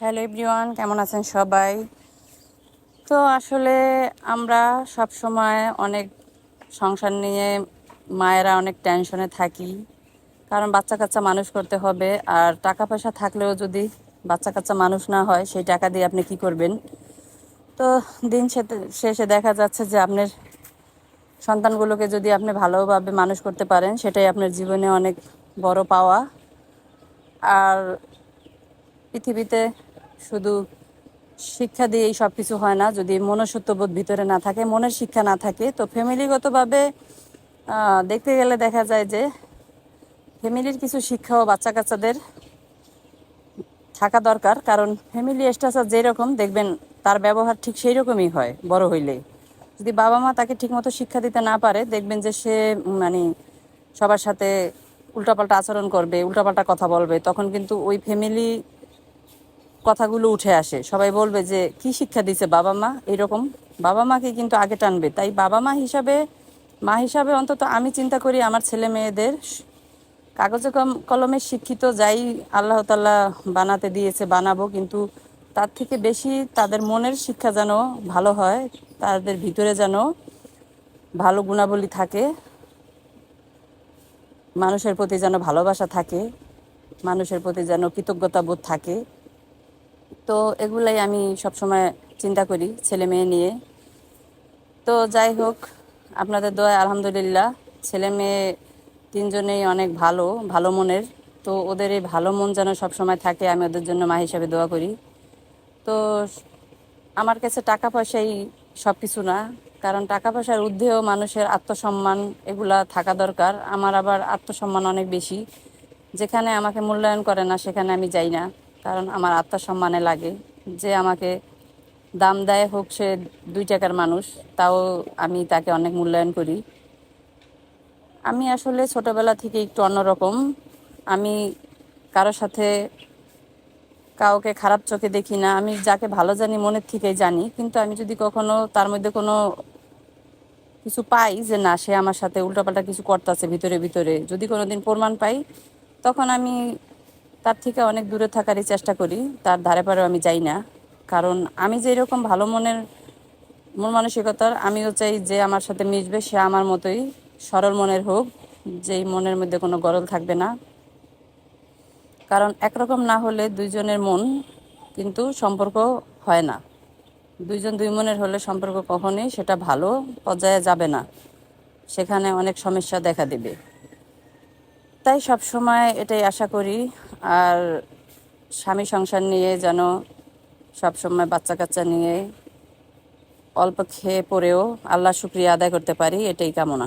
Hello everyone, কেমন আছেন সবাই? তো আসলে আমরা সব সময় অনেক সংসার নিয়ে মায়েরা অনেক টেনশনে থাকি। কারণ বাচ্চা কাচ্চা মানুষ করতে হবে, আর টাকা পয়সা থাকলেও যদি বাচ্চা কাচ্চা মানুষ না হয়, সেই টাকা দিয়ে আপনি কি করবেন? তো দিন শেষে দেখা যাচ্ছে যে আপনার সন্তানগুলোকে যদি আপনি ভালোভাবে মানুষ করতে পারেন, সেটাই আপনার জীবনে অনেক বড় পাওয়া। আর পৃথিবীতে শুধু শিক্ষা দিয়েই সব কিছু হয় না, যদি মনুষ্যত্ববোধ ভিতরে না থাকে, মনের শিক্ষা না থাকে, তো ফ্যামিলিগতভাবে দেখতে গেলে দেখা যায় যে ফ্যামিলির কিছু শিক্ষাও বাচ্চা কাচ্চাদের থাকা দরকার, কারণ ফ্যামিলি স্ট্রাকচার যেরকম, দেখবেন তার ব্যবহার ঠিক সেই রকমই হয়, বড় হইলে যদি বাবা মা তাকে ঠিকমতো শিক্ষা দিতে না পারে, দেখবেন যে সে মানে সবার সাথে উল্টাপাল্টা আচরণ করবে, উল্টাপাল্টা কথা বলবে, তখন কিন্তু ওই ফ্যামিলি কথাগুলো উঠে আসে। সবাই বলবে যে, কি শিক্ষা দিছে বাবা মা? এরকম। বাবা মাকে কিন্তু আগে টানবে। তাই বাবা মা হিসাবে মা হিসাবে অন্তত আমি চিন্তা করি আমার ছেলে মেয়েদের কাগজে কলমে শিক্ষিত যাই আল্লাহ তাল্লাহ বানাতে দিয়েছে, বানাবো, কিন্তু তার থেকে বেশি তাদের মনের শিক্ষা যেন ভালো হয়, তাদের ভিতরে যেন ভালো গুণাবলী থাকে, মানুষের প্রতি যেন ভালোবাসা থাকে, মানুষের প্রতি যেন কৃতজ্ঞতা বোধ থাকে। তো এগুলাই আমি সবসময় চিন্তা করি ছেলে মেয়ে নিয়ে। তো যাই হোক, আপনাদের দোয়া আলহামদুলিল্লাহ, ছেলে মেয়ে তিনজনেই অনেক ভালো ভালো মনের। তো ওদের এই ভালো মন যেন সবসময় থাকে, আমি ওদের জন্য মা হিসাবে দোয়া করি। তো আমার কাছে টাকা পয়সাই সব কিছু না, কারণ টাকা পয়সার ঊর্ধ্বেও মানুষের আত্মসম্মান এগুলা থাকা দরকার। আমার আবার আত্মসম্মান অনেক বেশি। যেখানে আমাকে মূল্যায়ন করে না, সেখানে আমি যাই না। কারণ আমার আত্মসম্মানে লাগে। যে আমাকে দাম দেয় হোক সে দুই টাকার মানুষ, তাও আমি তাকে অনেক মূল্যায়ন করি। আমি আসলে ছোটবেলা থেকে একটু অন্যরকম। আমি কারোর সাথে কাউকে খারাপ চোখে দেখি না। আমি যাকে ভালো জানি মনের থেকেই জানি। কিন্তু আমি যদি কখনো তার মধ্যে কোনো কিছু পাই যে না, সে আমার সাথে উল্টাপাল্টা কিছু করতেছে ভিতরে ভিতরে, যদি কোনোদিন প্রমাণ পাই, তখন আমি তার থেকে অনেক দূরে থাকারই চেষ্টা করি, তার ধারে পারেও আমি যাই না। কারণ আমি যে এরকম ভালো মনের, মন মানসিকতার, আমিও চাই যে আমার সাথে মিশবে, সে আমার মতোই সরল মনের হোক, যেই মনের মধ্যে কোনো গরল থাকবে না। কারণ একরকম না হলে দুইজনের মন কিন্তু সম্পর্ক হয় না। দুইজন দুই মনের হলে সম্পর্ক কখনোই সেটা ভালো পর্যায়ে যাবে না। সেখানে অনেক সমস্যা দেখা দেবে। তাই সব সময় এটাই আশা করি আর স্বামী সংসার নিয়ে যেন সবসময় বাচ্চা কাচ্চা নিয়ে অল্প খেয়ে পরেও আল্লাহ শুক্রিয়া আদায় করতে পারি, এটাই কামনা।